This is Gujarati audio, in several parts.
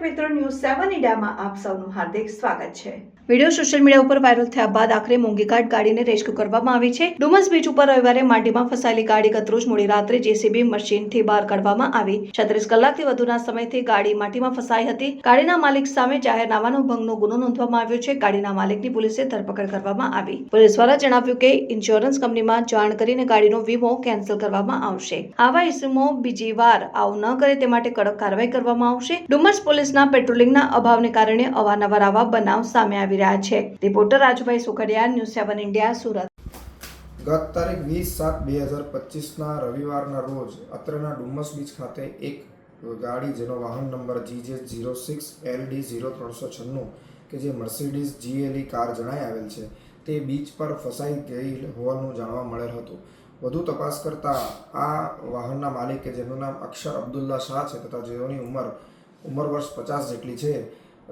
મીડિયામાં આપ સૌનું હાર્દિક સ્વાગત છે. વીડિયો સોશિયલ મીડિયા ઉપર વાયરલ થયા બાદ આખરે મોંઘીઘાટ ગાડીને રેસ્ક્યુ કરવામાં આવી છે. ડુમસ બીચ ઉપર રવિવારે માટીમાં ફસાયેલી ગાડી ગતરોજ મોડી રાત્રે જેસીબી મશીનથી બહાર કાઢવામાં આવી. છત્રીસ કલાકથી વધુના સમયથી ગાડી માટીમાં ફસાઈ હતી. ગાડીના માલિક સામે જાહેરનામાનો ભંગનો ગુનો નોંધવામાં આવ્યો છે. ગાડીના માલિકની પોલીસે ધરપકડ કરવામાં આવી. પોલીસ દ્વારા જણાવ્યું કે ઇન્સ્યોરન્સ કંપનીમાં જાણ કરીને ગાડીનો વીમો કેન્સલ કરવામાં આવશે. આવા ઇસમો બીજી વાર આવું ન કરે તે માટે કડક કાર્યવાહી કરવામાં આવશે. ડુમસ પોલીસના પેટ્રોલિંગના અભાવને કારણે અવારનવાર આવા બનાવ સામે આવી રહ્યા છે. Reporter Rajubhai Sukhadiya, news seven India, Surat. ગત તારીખ વીસ સાત બે હજાર પચીસના રવિવારના રોજ અત્રના ડુમસ બીચ ખાતે એક ગાડી જેનો વાહન number GJ zero six LD zero ત્રણસો છન્નું કે જે મર્સિડીઝ જીએલઈ કાર જણાઈ આવેલ છે, તે બીચ પર ફસાઈ ગઈ હોવાનું જાણવા મળેલ હતું. વધુ તપાસ કરતા આ વાહનના માલિક, જેનું નામ અક્ષર અબ્દુલ્લા શાહ છે, તથા જેઓની ઉંમર ઉંમર વર્ષ પચાસ જેટલી છે,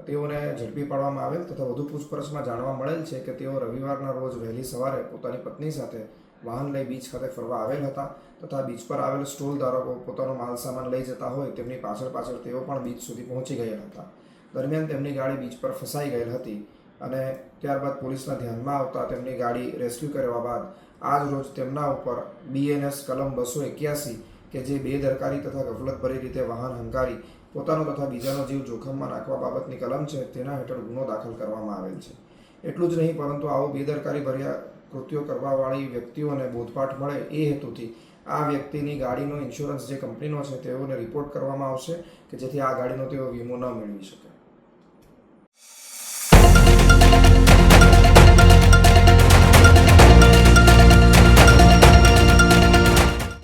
તેઓને ઝડપી પાડવામાં આવેલ તથા વધુ પૂછપરછમાં જાણવા મળેલ છે કે તેઓ રવિવારના રોજ વહેલી સવારે પોતાની પત્ની સાથે વાહન લઈ બીચ ખાતે ફરવા આવેલ હતા તથા બીચ પર આવેલ સ્ટોલ ધારકો પોતાનો માલ સામાન લઈ જતા હોય તેમની પાછળ પાછળ તેઓ પણ બીચ સુધી પહોંચી ગયેલ હતા. દરમિયાન તેમની ગાડી બીચ પર ફસાઈ ગયેલ હતી અને ત્યારબાદ પોલીસના ધ્યાનમાં આવતા તેમની ગાડી રેસ્ક્યુ કરવા બાદ આજ રોજ તેમના ઉપર બીએનએસ કલમ બસો એક્યાસી કે જે બેદરકારી તથા ગફલતભરી રીતે વાહન હંકારી પોતાનો તથા બીજાનો જીવ જોખમમાં નાખવા બાબતની કલમ છે, તેના હેઠળ ગુનો દાખલ કરવામાં આવેલ છે. એટલું જ નહીં, પરંતુ આવો બેદરકારી ભર્યા કૃત્યો કરવાવાળી વ્યક્તિઓને બોધપાઠ મળે એ હેતુથી આ વ્યક્તિની ગાડીનો ઇન્સ્યોરન્સ જે કંપનીનો છે, તેઓને રિપોર્ટ કરવામાં આવશે કે જેથી આ ગાડીનો તેઓ વીમો ન મેળવી શકે.